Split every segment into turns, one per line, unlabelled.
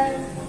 Bye.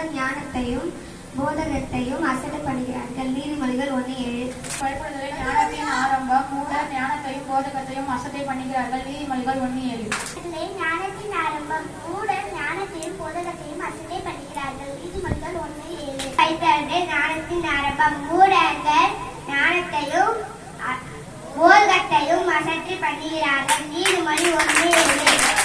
அவர்கள் ஞானத்தையும் போதகத்தையும் அசட்டப்படுகிறார்கள். நீதிமொழிகள் ஒன்று ஏழு.
ஞானத்தின் ஆரம்பம் மூடர் ஞானத்தையும் போதகத்தையும் அசட்டை பண்ணுகிறார்கள் நீதிமொழிகள் ஒன்று ஏழு.
ஞானத்தின் ஆரம்பம் மூடர் ஞானத்தையும் போதகத்தையும் அசட்டை பண்ணுகிறார்கள் நீதிமொழிகள் ஒன்று ஏழு.
ஞானத்தின் ஆரம்பம் மூடர்கள் ஞானத்தையும் போதகத்தையும் அசட்டை பண்ணுகிறார்கள் நீதிமொழி ஒன்று ஏழு.